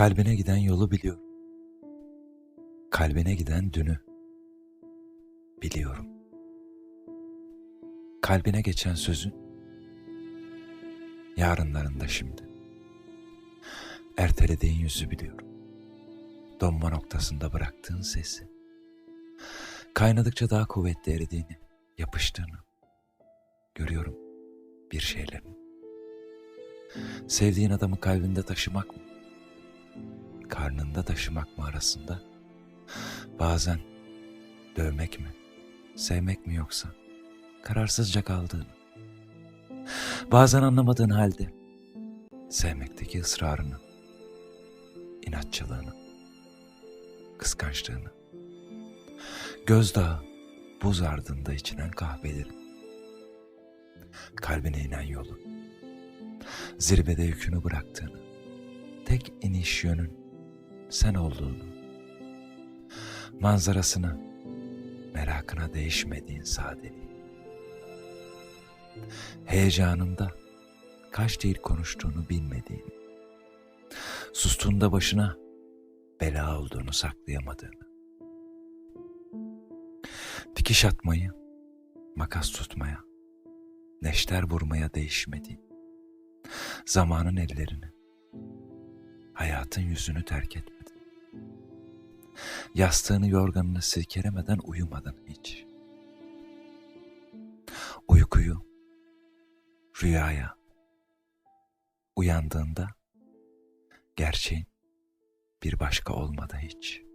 Kalbine giden yolu biliyorum. Kalbine giden dünü biliyorum. Kalbine geçen sözün yarınlarında şimdi. Ertelediğin yüzü biliyorum. Donma noktasında bıraktığın sesi. Kaynadıkça daha kuvvetli eridiğini, yapıştığını görüyorum bir şeylerin. Sevdiğin adamı kalbinde taşımak mı? Karnında taşımak mı arasında? Bazen dövmek mi? Sevmek mi yoksa? Kararsızca kaldığını. Bazen anlamadığın halde sevmekteki ısrarını, inatçılığını, kıskançlığını, gözdağı, buz ardında içinen kahvelerin, kalbine inen yolu, zirvede yükünü bıraktığını, tek iniş yönün sen olduğunu, manzarasını, merakına değişmediğin sadeliği, heyecanında kaç dil konuştuğunu bilmediğini, sustuğunda başına bela olduğunu saklayamadığını, dikiş atmayı, makas tutmaya, neşter vurmaya değişmediğin, zamanın ellerini, hayatın yüzünü terk etmedin. Yastığını yorganını silkelemeden uyumadın hiç. Uykuyu, rüyaya, uyandığında gerçeğin bir başka olmadı hiç.''